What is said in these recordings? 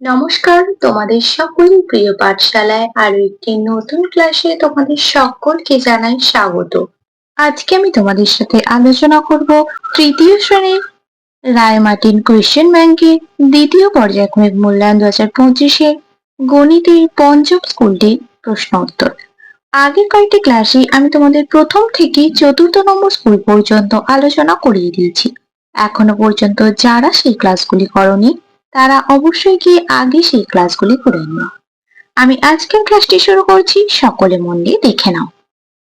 নমস্কার তোমাদের সকল প্রিয় পাঠশালায় আরও একটি নতুন ক্লাসে তোমাদের সকলকে জানাই স্বাগত। আজকে আমি তোমাদের সাথে আলোচনা করব তৃতীয় শ্রেণির রায়মার্টিন কোয়েশ্চেন ব্যাংকে দ্বিতীয় পর্যায়ক্রমিক মূল্যায়ন দু হাজার পঁচিশে গণিতের পঞ্চম স্কুলটি প্রশ্ন উত্তর। আগের কয়েকটি ক্লাসে আমি তোমাদের প্রথম থেকে চতুর্থ নম্বর স্কুল পর্যন্ত আলোচনা করিয়ে দিয়েছি। এখনও পর্যন্ত যারা সেই ক্লাসগুলি করনি তারা অবশ্যই গিয়ে আগে সেই ক্লাসগুলি করে নিও। আমি আজকের ক্লাসটি শুরু করছি, সকলে মন দিয়ে দেখে নাও।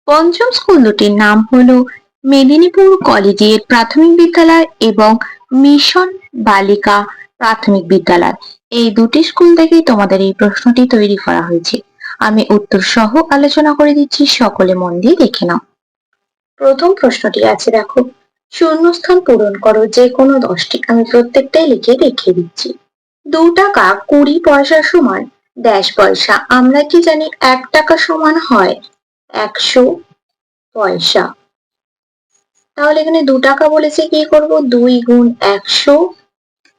পঞ্চম স্কুল দুটির নাম হলো মেদিনীপুর কলেজিয়েট প্রাথমিক বিদ্যালয় এবং মিশন বালিকা প্রাথমিক বিদ্যালয়। এই দুটি স্কুল থেকেই তোমাদের এই প্রশ্নটি তৈরি করা হয়েছে। আমি উত্তর সহ আলোচনা করে দিচ্ছি, সকলে মন দিয়ে দেখে নাও। প্রথম প্রশ্নটি আছে, দেখো। শূন্যস্থান পূরণ করো, যে কোনো দশটি। আমি প্রত্যেকটাই লিখে দেখিয়ে দিচ্ছি। দু টাকা কুড়ি পয়সা সমান। ড্যাশ পয়সা, আমরা কি জানি এক টাকা সমান হয়? একশো পয়সা। তাহলে এখানে দু টাকা বলেছে, কি করব? দুই গুণ একশো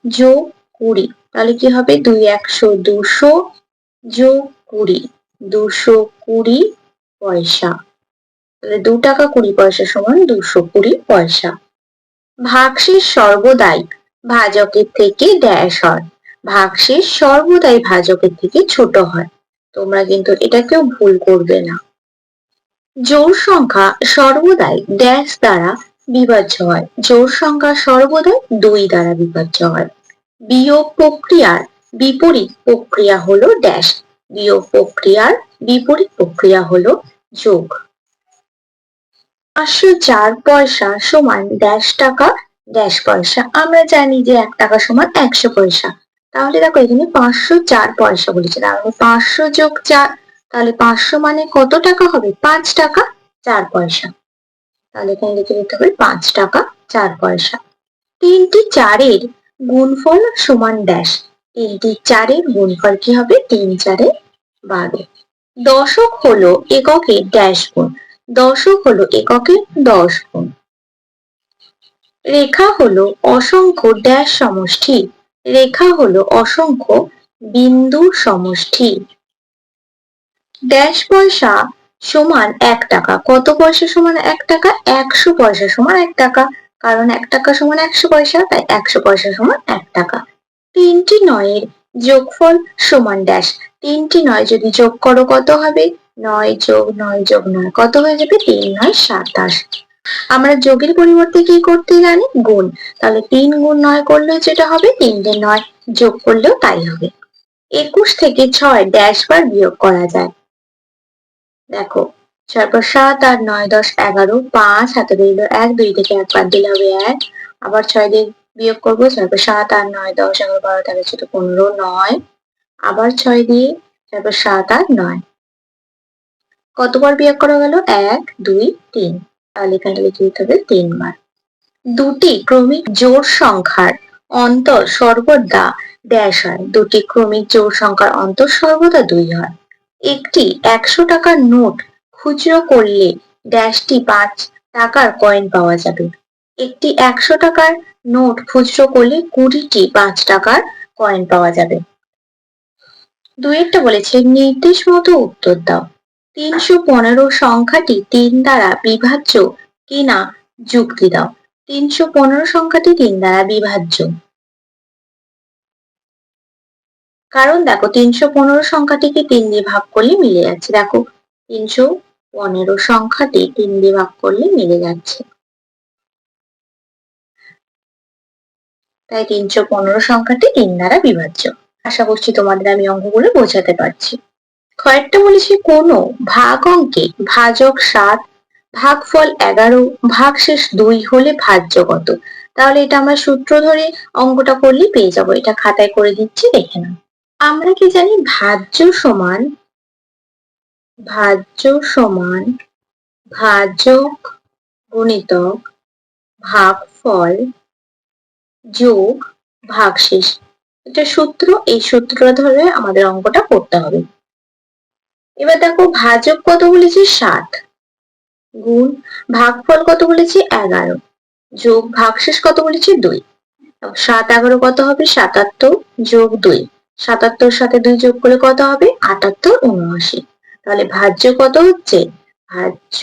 যোগ কুড়ি। তাহলে কি হবে? দুই একশো দুশো যোগ কুড়ি। দুশো কুড়ি পয়সা। দু টাকা কুড়ি পয়সা সমান দুশো কুড়ি পয়সা। ভাগশেষ সর্বদাই ভাজকের থেকে ড্যাশ হয়। ভাগশেষ সর্বদাই ভাজকের থেকে ছোট হয়। তোমরা কিন্তু এটাকেও ভুল করবে না। জোর সংখ্যা সর্বদাই ড্যাশ দ্বারা বিভাজ্য হয়। জোর সংখ্যা সর্বদাই দুই দ্বারা বিভাজ্য হয়। বিয়োগ প্রক্রিয়ার বিপরীত প্রক্রিয়া হলো ড্যাশ। বিয়োগ প্রক্রিয়ার বিপরীত প্রক্রিয়া হলো যোগ। পাঁচশো চার পয়সা সমান ড্যাশ টাকা ড্যাশ পয়সা। আমরা জানি যে এক টাকা সমান একশো পয়সা। তাহলে দেখো, এখানে পাঁচশো চার পয়সা বলেছে। তাহলে পাঁচশো যোগ চার, তাহলে পাঁচশো মানে কত টাকা হবে? পাঁচ টাকা চার পয়সা। তাহলে এখানে লিখে দিতে হবে পাঁচ টাকা চার পয়সা। তিনটি চারের গুণফল সমান ড্যাশ তিনটি চারের গুণফল কি হবে? তিন চারে বারো। দশক হলো এককের ড্যাশ গুণ। দশক হলো এককের দশ গুণ। রেখা হলো অসংখ্য ড্যাশ সমষ্টি। রেখা হলো অসংখ্য বিন্দু সমষ্টি। ড্যাশ পয়সা সমান এক টাকা। কত পয়সা সমান এক টাকা? একশো পয়সা সমান এক টাকা। কারণ এক টাকা সমান একশো পয়সা, তাই একশো পয়সা সমান এক টাকা। তিনটি নয়ের যোগফল সমান ড্যাশ তিনটি নয় যদি যোগ করো কত হবে? নয় যোগ নয় যোগ নয়। কত হয়ে যাবে? তিন নয় সাতাশ। আমরা যোগের পরিবর্তে কি করতে জানি? গুণ। তাহলে তিন গুণ নয় করলেও যেটা হবে? তিনটে নয়। যোগ করলেও তাই হবে। একুশ থেকে ছয় ড্যাশ বার বিয়োগ করা যায়। দেখো, ছয় পর সাত আট নয় দশ এগারো। পাঁচ হাতে রইল এক, দুই থেকে এক বাদ দিলে হবে এক। আবার ছয় দিয়ে বিয়োগ করব। ছয় পর সাত আট নয় দশ এগারো বারো তেরো চোদ্দ পনেরো নয়। আবার ছয় দিয়ে তারপর সাত আট নয়। কতবার বিয়োগ করা গেল? এক, দুই, তিন। তাহলে এখানটা লিখে দিতে হবে? তিনবার। দুটি ক্রমিক জোর সংখ্যার অন্তর সর্বদা ড্যাশ হয়। দুটি ক্রমিক জোর সংখ্যার অন্তর সর্বদা দুই হয়। একটি একশো টাকার নোট খুচরো করলে ড্যাশটি পাঁচ টাকার কয়েন পাওয়া যাবে। একটি একশো টাকার নোট খুচরো করলে কুড়িটি পাঁচ টাকার কয়েন পাওয়া যাবে। দুই একটা বলেছে, নির্দেশ মতো উত্তর দাও। তিনশো পনেরো সংখ্যাটি তিন দ্বারা বিভাজ্য কিনা যুক্তি দাও। তিনশো পনেরো সংখ্যাটি তিন দ্বারা বিভাজ্য। কারণ দেখো, তিনশো পনেরো সংখ্যাটিকে তিন দিয়ে ভাগ করলে মিলে যাচ্ছে। দেখো, তিনশো পনেরো সংখ্যাটি তিন দিয়ে ভাগ করলে মিলে যাচ্ছে। তাই তিনশো পনেরো সংখ্যাটি তিন দ্বারা বিভাজ্য। আশা করছি তোমাদের আমি অঙ্কগুলো বোঝাতে পারছি। কয়েকটা বলেছি কোনো, ভাগ অঙ্কে, ভাজক সাত, ভাগফল এগারো, ভাগশেষ দুই হলে ভাজ্য কত? তাহলে এটা আমরা সূত্র ধরে অঙ্কটা করলে পেয়ে যাব, এটা খাতায় করে দিচ্ছি, দেখে নাও। আমরা কি জানি? ভাজ্য সমান ভাজ্য সমান ভাজক গুণিতক ভাগফল যোগ ভাগশেষ। এটা সূত্র, এই সূত্রটা ধরে আমাদের অঙ্কটা করতে হবে। এবার দেখো ভাজক কত বলেছি সাত। গুণ ভাগফল কত বলেছি এগারো। যোগ ভাগশেষ কত বলেছি দুই। সাত এগারো কত হবে? সাতাত্তর যোগ দুই। সাতাত্তর সাথে দুই যোগ করলে কত হবে? আটাত্তর উনআশি। তাহলে ভাজ্য কত হচ্ছে? ভাজ্য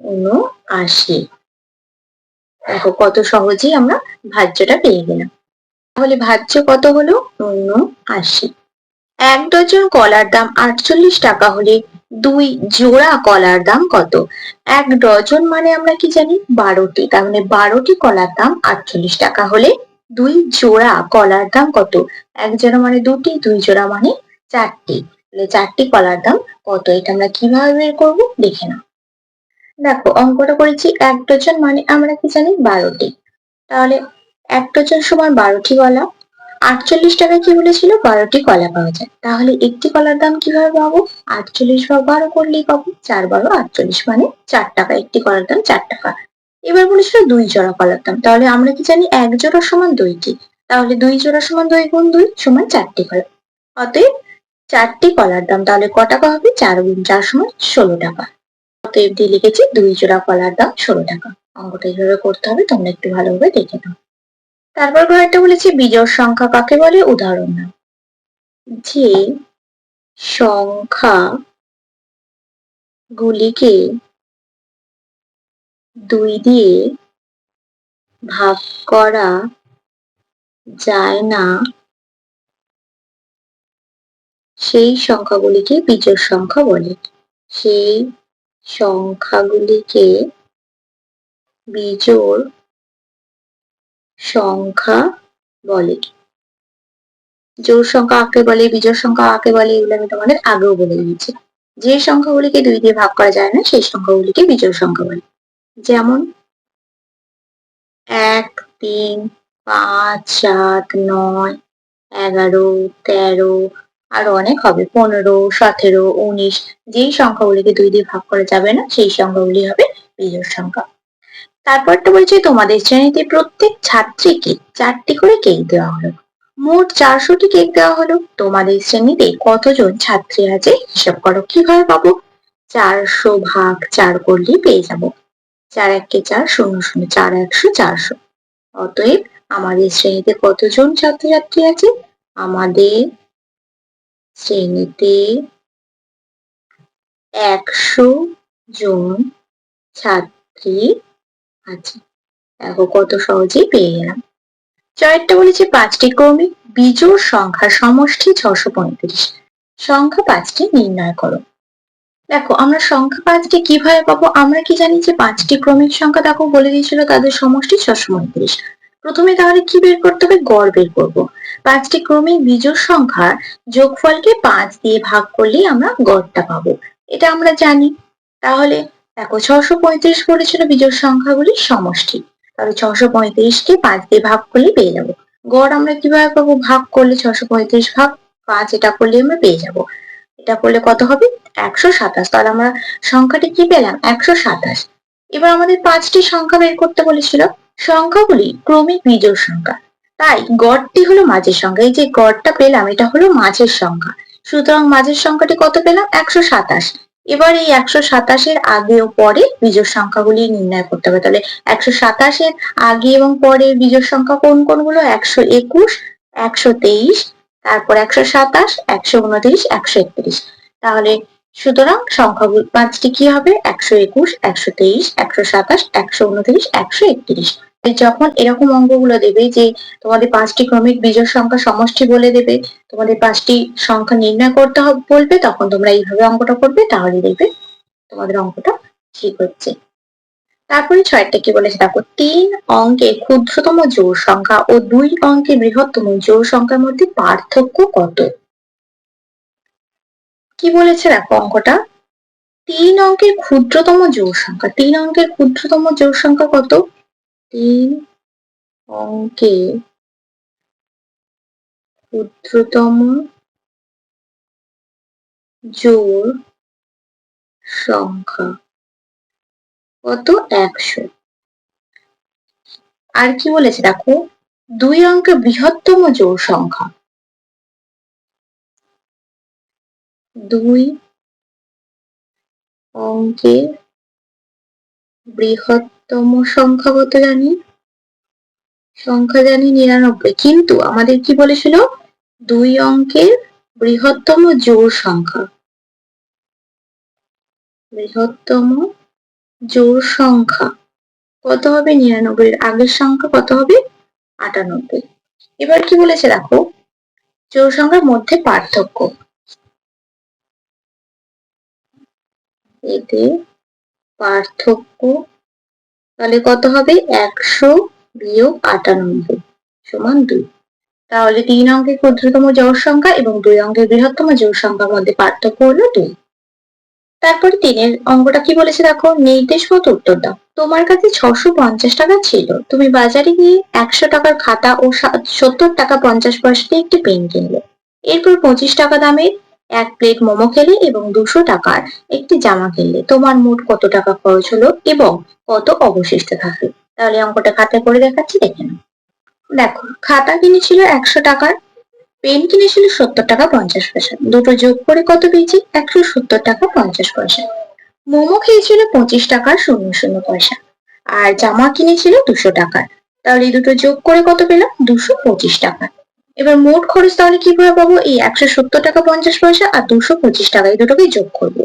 উনআশি। দেখো কত সহজেই আমরা ভাজ্যটা পেয়ে গেলাম। তাহলে ভাজ্য কত হলো? উনআশি। এক ডজন কলার দাম আটচল্লিশ টাকা হলে দুই জোড়া কলার দাম কত? এক ডজন মানে আমরা কি জানি? বারোটি। তার মানে বারোটি কলার দাম আটচল্লিশ টাকা হলে দুই জোড়া কলার দাম কত? এক জোড়া মানে দুটি, দুই জোড়া মানে চারটি। চারটি কলার দাম কত? এটা আমরা কীভাবে বের করব? দেখে নাও। দেখো, অঙ্কটা করেছি এক ডজন মানে আমরা কি জানি? বারোটি। তাহলে এক ডজন সমান বারোটি কলা আটচল্লিশ টাকা কি বলেছিল? বারোটি কলা পাওয়া যায়। তাহলে একটি কলার দাম কীভাবে পাবো? আটচল্লিশ বা বারো করলেই পাবো। চার বারো আটচল্লিশ মানে চার টাকা। একটি কলার দাম চার টাকা। এবার বলেছিল দুই জোড়া কলার দাম। তাহলে আমরা কি জানি এক জোড়া সমান দুইটি। তাহলে দুই জোড়া সমান দুই গুণ দুই সমান চারটি কলা। অতএব চারটি কলার দাম। তাহলে ক টাকা হবে? চার গুণ চার সমান ষোলো টাকা। অতএব দিয়ে লিখেছি দুই জোড়া কলার দাম ষোলো টাকা। অঙ্কটা এইভাবে করতে হবে। তোমরা একটু ভালোভাবে দেখে নাও। তারপর ঘরেটা বলেছে বিজোড় সংখ্যা কাকে বলে? উদাহরণ নাও। যে সংখ্যা গুলিকে দুই দিয়ে ভাগ করা যায় না, সেই সংখ্যাগুলিকে বিজোড় সংখ্যা বলে। সেই সংখ্যাগুলিকে বিজোড় সংখ্যা বলে জোড় সংখ্যা কাকে বলে, বিজোড় সংখ্যা কাকে বলে, এগুলো আমি তোমাদের আগেও বলে দিয়েছি। যে সংখ্যাগুলিকে দুই দিয়ে ভাগ করা যায় না, সেই সংখ্যাগুলিকে বিজোড় সংখ্যা বলে। যেমন এক, তিন, পাঁচ, সাত, নয়, এগারো, তেরো, আরও অনেক হবে, পনেরো, সতেরো, উনিশ। যেই সংখ্যাগুলিকে দুই দিয়ে ভাগ করা যাবে না, সেই সংখ্যাগুলি হবে বিজোড় সংখ্যা। তারপরটা বলছে তোমাদের শ্রেণীতে প্রত্যেক ছাত্রীকে চারটি করে কেক দেওয়া হলো। মোট চারশোটি কেক দেওয়া হলো। তোমাদের শ্রেণীতে কতজন ছাত্রী আছে হিসাব করো, কীভাবে পাবো? চারশো ভাগ চার করলেই পেয়ে যাব। চার এককে চার শূন্য শূন্য, চার একশো চারশো। অতএব আমাদের শ্রেণীতে কতজন ছাত্রছাত্রী আছে? আমাদের শ্রেণীতে একশো জন ছাত্রী আছে দেখো কত সহজেই পেয়ে গেলাম। চারটা বলেছে পাঁচটি ক্রমিক বিজোড় সংখ্যা সমষ্টি ছশো পঁয়ত্রিশ। সংখ্যা পাঁচটি নির্ণয় করো। দেখো, আমরা সংখ্যা পাঁচটি কীভাবে পাবো? আমরা কি জানি যে পাঁচটি ক্রমিক সংখ্যা দেখো বলে দিয়েছিল, তাদের সমষ্টি ছশো পঁয়ত্রিশ। প্রথমে তাহলে কি বের করতে হবে? গড় বের করব। পাঁচটি ক্রমিক বিজোড় সংখ্যার যোগফলকে পাঁচ দিয়ে ভাগ করলেই আমরা গড়টা পাবো। এটা আমরা জানি। তাহলে দেখো ছশো পঁয়ত্রিশ বলেছিল বিজোড় সংখ্যাগুলির সমষ্টি। তাহলে ছশো পঁয়ত্রিশকে পাঁচ দিয়ে ভাগ করলে পেয়ে যাব। গড় আমরা কীভাবে পাবো? ভাগ করলে ছশো পঁয়ত্রিশ ভাগ, পাঁচ এটা করলে আমরা পেয়ে যাব। এটা করলে কত হবে? একশো সাতাশ। তাহলে আমরা সংখ্যাটি কি পেলাম? একশো সাতাশ। এবার আমাদের পাঁচটি সংখ্যা বের করতে বলেছিল। সংখ্যাগুলি ক্রমিক বিজোড় সংখ্যা। তাই গড়টি হলো মাঝের সংখ্যা। এই যে গড়টা পেলাম, এটা হলো মাঝের সংখ্যা। সুতরাং মাঝের সংখ্যাটি কত পেলাম? একশো সাতাশ। এবার এই একশো সাতাশের আগে ও পরে বিজোড় সংখ্যাগুলি নির্ণয় করতে হবে। তাহলে একশো সাতাশের আগে এবং পরে বিজোড় সংখ্যা কোন কোনগুলো? একশো একুশ, একশো তেইশ, তারপর একশো সাতাশ, একশো উনত্রিশ, একশো একত্রিশ। তাহলে সুতরাং সংখ্যাগুলো পাঁচটি কি হবে? একশো একুশ, একশো তেইশ, একশো সাতাশ, একশো উনত্রিশ, একশো একত্রিশ। যখন এরকম অঙ্কগুলো দেবে যে তোমাদের পাঁচটি ক্রমিক বিজোড় সংখ্যা সমষ্টি বলে দেবে, তোমাদের পাঁচটি সংখ্যা নির্ণয় করতে হবে, বলবে, তখন তোমরা এইভাবে অঙ্কটা করবে, তাহলে দেখবে তোমাদের অঙ্কটা ঠিক হচ্ছে। তারপরে ছয়টা কি বলেছে? দেখো, তিন অঙ্কে ক্ষুদ্রতম জোড় সংখ্যা ও দুই অঙ্কে বৃহত্তম জোড় সংখ্যার মধ্যে পার্থক্য কত? কি বলেছে? দেখো অঙ্কটা। তিন অঙ্কের ক্ষুদ্রতম জোড় সংখ্যা, তিন অঙ্কের ক্ষুদ্রতম জোড় সংখ্যা কত? তিন অঙ্কে ক্ষুদ্রতম জোর সংখ্যা কত? একশো। আর কি বলেছে দেখো? দুই অঙ্কে বৃহত্তম জোর সংখ্যা। দুই অঙ্কের বৃহত্তম সংখ্যা কত জানি? সংখ্যা জানি নিরানব্বই। কিন্তু আমাদের কি বলেছিল? দুই অঙ্কের বৃহত্তম জোড় সংখ্যা। বৃহত্তম জোড় সংখ্যা কত হবে নিরানব্বই আগের সংখ্যা কত হবে? আটানব্বই। এবার কি বলেছে দেখো? জোড় সংখ্যার মধ্যে পার্থক্য। এতে পার্থক্য তাহলে কত হবে? একশো বিয়োগ আটানব্বই সমান দুই। তাহলে তিন অঙ্কের ক্ষুদ্রতম জোড় সংখ্যা এবং দুই অঙ্কের বৃহত্তম জোড় সংখ্যার মধ্যে পার্থক্য হলো দুই। তারপর তিনের অঙ্কটা কি বলেছে দেখো? নির্দেশ মতো উত্তর দাও। তোমার কাছে ছশো পঞ্চাশ টাকা ছিল। তুমি বাজারে গিয়ে একশো টাকার খাতা ও সত্তর টাকা পঞ্চাশ পয়সা দিয়ে একটি পেন কিনলে। এরপর পঁচিশ টাকা দামের এক প্লেট মোমো খেলে এবং দুশো টাকার একটি জামা কিনলে তোমার মোট কত টাকা খরচ হলো এবং কত অবশিষ্ট থাকে? তাহলে অঙ্কটা খাতায় করে দেখাচ্ছি, দেখে নাও। দেখো, খাতা কিনেছিল একশো টাকার, পেন কিনেছিল সত্তর টাকা পঞ্চাশ পয়সা। দুটো যোগ করে কত পেয়েছি? একশো সত্তর টাকা পঞ্চাশ পয়সা। মোমো খেয়েছিল পঁচিশ টাকার শূন্য শূন্য পয়সা। আর জামা কিনেছিল দুশো টাকার। তাহলে দুটো যোগ করে কত পেলাম? দুশো পঁচিশ টাকা। এবার মোট খরচ তাহলে কীভাবে পাবো? এই একশো সত্তর টাকা পঞ্চাশ পয়সা আর দুশো পঁচিশ টাকা এই দুটোকে যোগ করব।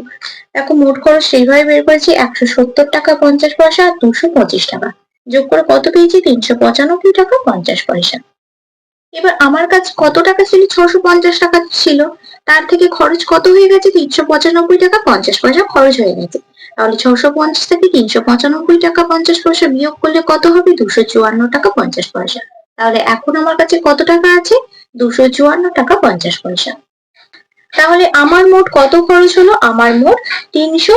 দেখো, মোট খরচ সেইভাবে বের করেছি, একশো সত্তর টাকা পঞ্চাশ পয়সা আর দুশো পঁচিশ টাকা। যোগ করে কত পেয়েছি? তিনশো পঁচানব্বই টাকা পঞ্চাশ পয়সা। এবার আমার কাছে কত টাকা ছিল? ছশো পঞ্চাশ টাকা ছিল। তার থেকে খরচ কত হয়ে গেছে? তিনশো পঁচানব্বই টাকা পঞ্চাশ পয়সা খরচ হয়ে গেছে। তাহলে ছশো পঞ্চাশ থেকে তিনশো পঁচানব্বই টাকা পঞ্চাশ পয়সা বিয়োগ করলে কত হবে? দুশো চুয়ান্ন টাকা পঞ্চাশ পয়সা। তাহলে এখন আমার কাছে কত টাকা আছে? দুশো চুয়ান্ন টাকা পঞ্চাশ পয়সা। তাহলে আমার মোট কত খরচ হলো? আমার মোট তিনশো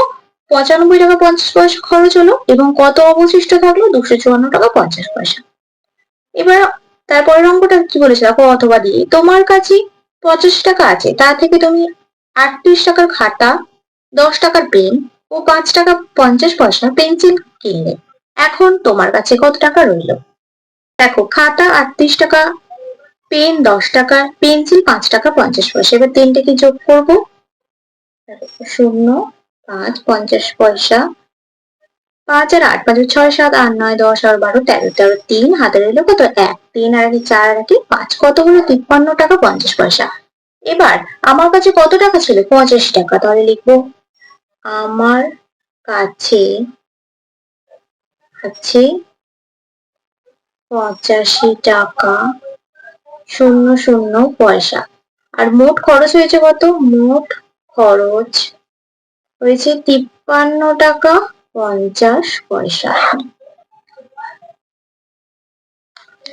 পঁচানব্বই টাকা পঞ্চাশ পয়সা খরচ হলো এবং কত অবশিষ্ট থাকল? দুশো চুয়ান্ন টাকা পঞ্চাশ পয়সা। এবার তারপরের অঙ্কটা কি বলেছে? দেখো, অথবা দিয়ে। তোমার কাছে পঁচাশি টাকা আছে, তা থেকে তুমি আটত্রিশ টাকার খাতা, দশ টাকার পেন ও পাঁচ টাকা পঞ্চাশ পয়সা পেন্সিল কিনলে। এখন তোমার কাছে কত টাকা রইল? দেখো, খাতা আটত্রিশ টাকা, পেন দশ টাকা, পেন্সিল পাঁচ টাকা, পঞ্চাশ পয়সা। এবার তিনটাকে যোগ করব? শূন্য, পাঁচ, পঞ্চাশ পয়সা। পাঁচ আর আট, পাঁচ, ছয়, সাত, আট, নয়, দশ, আর বারো, তেরো তেরো, তিন হাতে রইল কত? এক। তিন আর কি চার আর কি পাঁচ। কত হলো? তিপ্পান্ন টাকা, পঞ্চাশ পয়সা। এবার আমার কাছে কত টাকা ছিল? পঁচাশি টাকা। তাহলে লিখব, আমার কাছে আছে পঁচাশি টাকা। শূন্য শূন্য পয়সা। আর মোট খরচ হয়েছে কত? মোট খরচ হয়েছে তিপ্পান্ন টাকা পঞ্চাশ পয়সা।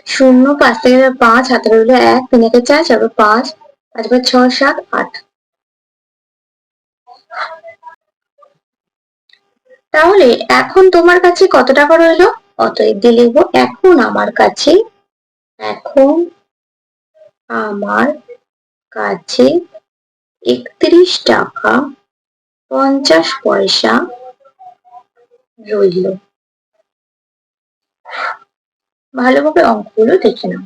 শূন্য পাঁচ থেকে পাঁচ, হাতে রইল এক, তিন একে চার চার পাঁচ পাঁচ বার ছয় সাত, আট। তাহলে এখন তোমার কাছে কত টাকা রইল? অতএব দিয়ে লিখব, এখন আমার কাছে, এখন আমার কাছে একত্রিশ টাকা পঞ্চাশ পয়সা রইল। ভালোভাবে অঙ্কগুলো দেখে নাও।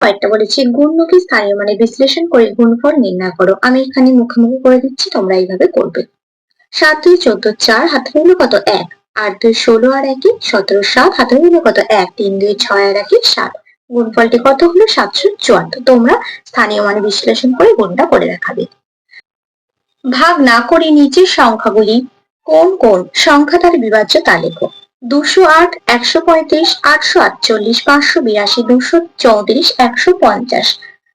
কয়েকটা বলেছি গুণমুখী স্থানীয় মানে বিশ্লেষণ করে গুণফল নির্ণয় করো। আমি এখানে মুখোমুখি করে দিচ্ছি, তোমরা এইভাবে করবে। সাত দুই চোদ্দ চার হাতে রইল কত? এক। আট দুই ষোলো আর একই সতেরো সাত হাতে রইল কত? এক, তিন, দুই, ছয় আর একই সাত। গুণফলটি কত হলো? সাতশো চুয়ান্ন। তোমরা স্থানীয় মানে বিশ্লেষণ করে গুণটা করে দেখাবে। ভাগ না করে নিচের সংখ্যাগুলি কোন কোন? সংখ্যা তার বিভাজ্য তা লেখো দুশো আট, একশো পঁয়ত্রিশ, আটশো আটচল্লিশ, পাঁচশো বিরাশি, দুশো চৌত্রিশ, একশো পঞ্চাশ।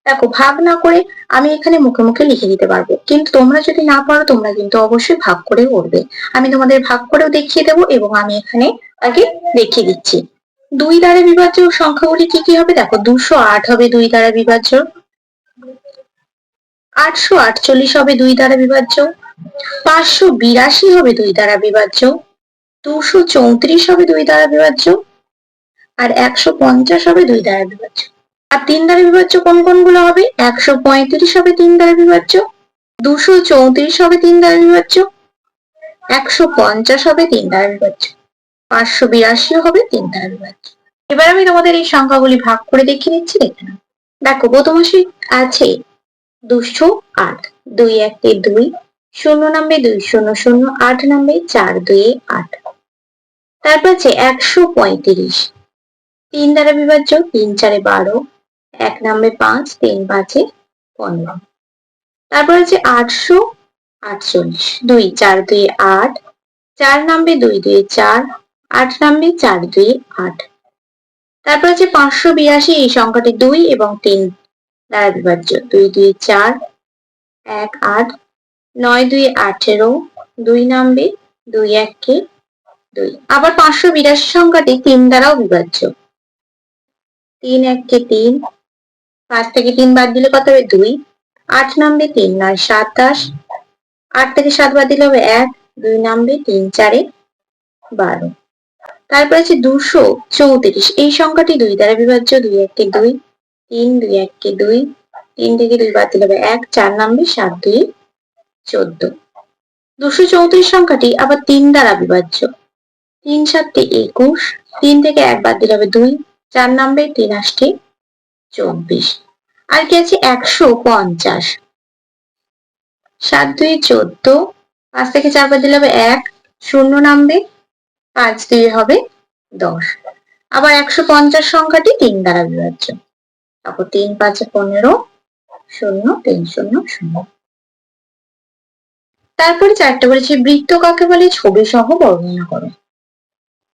দেখো, ভাগ না করে আমি এখানে মুখে মুখে লিখে দিতে পারব। কিন্তু তোমরা যদি না পারো, তোমরা কিন্তু অবশ্যই ভাগ করে করবে। আমি তোমাদের ভাগ করেও দেখিয়ে দেবো এবং আমি এখানে আগে দেখিয়ে দিচ্ছি। দুই দ্বারা বিভাজ্য সংখ্যাগুলি কি কি হবে? দেখো, দুশো আট হবে দুই দ্বারা বিভাজ্য। আটশো আটচল্লিশ হবে দুই দ্বারা বিভাজ্য। পাঁচশো বিরাশি হবে দুই দ্বারা বিভাজ্য। দুশো চৌত্রিশ হবে দুই দ্বারা বিভাজ্য। আর একশো পঞ্চাশ হবে দুই দ্বারা বিভাজ্য। আর তিন দ্বারা বিভাজ্য কোন কোনগুলো হবে? একশো পঁয়ত্রিশ হবে তিন দ্বারা বিভাজ্য, দুশো চৌত্রিশ হবে তিন দ্বারা বিভাজ্য, একশো পঞ্চাশ হবে তিন দ্বারা বিভাজ্য, পাঁচশো বিরাশি হবে তিন দ্বারা বিভাজ্য। এবার আমি তোমাদের এই সংখ্যাগুলি ভাগ করে দেখিয়ে দিচ্ছি, দেখে নাও। দেখো প্রথম আছে দুশো আট, দুই একে দুই, শূন্য নামবে দুই, শূন্য শূন্য, আট নামবে চার দুই আট। তারপর আছে একশো পঁয়ত্রিশ, তিন দ্বারা বিভাজ্য, তিন চারে বারো এক নামবে পাঁচ, তিন পাঁচে পনেরো। তারপর আছে আটশো আটচল্লিশ। দুই, চার, দুই, আট। চার নামবে দুই দুই, চার। আট নামবে চার, দুই, আট। তারপর আছে পাঁচশো বিরাশি, এই সংখ্যাটি দুই এবং তিন দ্বারা বিভাজ্য। দুই দুই, চার, এক, আট। নয়, দুই, আঠেরো। দুই নামবে দুই এককে দুই। আবার পাঁচশো বিরাশি সংখ্যাটি তিন দ্বারাও বিভাজ্য। তিন এককে তিন। পাঁচ থেকে তিন বাদ দিলে কত হবে? দুই। আট নামবে তিন, নয় সাতাশ আট থেকে সাত বাদ দিলে হবে এক, দুই নামবে তিন, চারে বারো। তারপর আছে দুশো চৌত্রিশ। এই সংখ্যাটি দুই দ্বারা বিভাজ্য দুই এককে দুই, তিন, দুই এককে দুই, তিন থেকে দুই বাদ দিলে হবে এক, চার নামবে সাত, দুই, চোদ্দ। দুশো চৌত্রিশ সংখ্যাটি আবার তিন দ্বারা বিভাজ্য তিন সাতটি একুশ, তিন থেকে এক বাদ দিলে হবে দুই, চার নামবে তিন আষ্টে চব্বিশ। আর কি আছে? একশো পঞ্চাশ। সাত, দুই, চোদ্দ। পাঁচ থেকে চার বাদ দিলে হবে এক। শূন্য নামবে। পাঁচ দুই হবে দশ। আবার একশো পঞ্চাশ সংখ্যাটি তিন দ্বারা বিভাজ্য। তারপর তিন, পাঁচে, পনেরো, শূন্য, তিন, শূন্য শূন্য। তারপরে চারটে বলেছে বৃত্ত কাকে বলে? ছবি সহ বর্ণনা করো।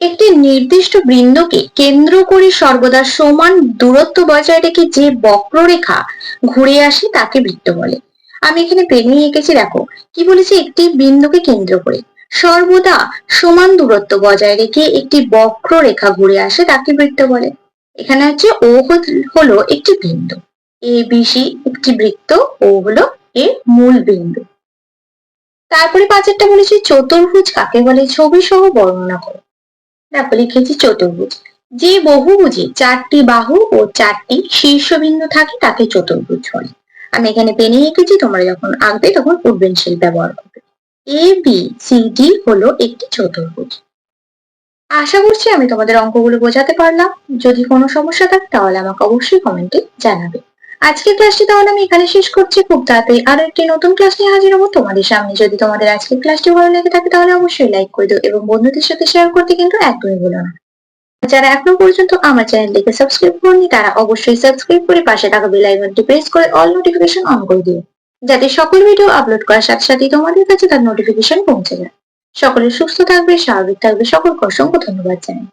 একটি নির্দিষ্ট বৃন্দকে কেন্দ্র করে সর্বদা সমান দূরত্ব বজায় রেখে যে বক্ররেখা ঘুরে আসে তাকে বৃত্ত বলে। আমি এখানে পেনে এঁকেছি, দেখো। কি বলেছে? একটি বিন্দুকে কেন্দ্র করে। সর্বদা সমান দূরত্ব বজায় রেখে একটি বক্ররেখা ঘুরে আসে তাকে বৃত্ত বলে। এখানে হচ্ছে ও হলো একটি বিন্দু। এ বিসি একটি বৃত্ত, ও হলো এর মূল বিন্দু। তারপরে পাঁচেরটা বলেছি, চতুর্ভুজ কাকে বলে? ছবি সহ বর্ণনা করো। দেখো লিখেছি চতুর্ভুজ। যে বহুভুজে চারটি বাহু ও চারটি শীর্ষবিন্দু থাকে তাকে চতুর্ভুজ বলে আমি এখানে পেনে এঁকেছি, তোমরা যখন আঁকবে তখন উডবেনশিল ব্যবহার করবে। এ বি সি ডি হলো একটি চতুর্ভুজ। আশা করছি আমি তোমাদের অঙ্কগুলো বোঝাতে পারলাম। যদি কোনো সমস্যা থাকে তাহলে আমাকে অবশ্যই কমেন্টে জানাবে। আজকের ক্লাসটি তাহলে আমি এখানে শেষ করছি। খুব তাড়াতাড়ি আরও একটি নতুন ক্লাস নিয়ে হাজির হব তোমাদের সামনে। যদি তোমাদের আজকের ক্লাসটি ভালো লেগে থাকে তাহলে অবশ্যই লাইক করে দিও এবং বন্ধুদের সাথে শেয়ার করতে কিন্তু একদমই ভুলো না। যারা এখনও পর্যন্ত আমার চ্যানেলটিকে সাবস্ক্রাইব করেনি, তারা অবশ্যই সাবস্ক্রাইব করে পাশে থাকা বেল আইকনটি প্রেস করে অল নোটিফিকেশন অন করে দিও। যাতে সকল ভিডিও আপলোড করার সাথে সাথে তোমাদের কাছে তার নোটিফিকেশন পৌঁছে যায়। সকলে সুস্থ থাকবে, স্বাভাবিক থাকবে। সকলকে অসংখ্য ধন্যবাদ জানাই।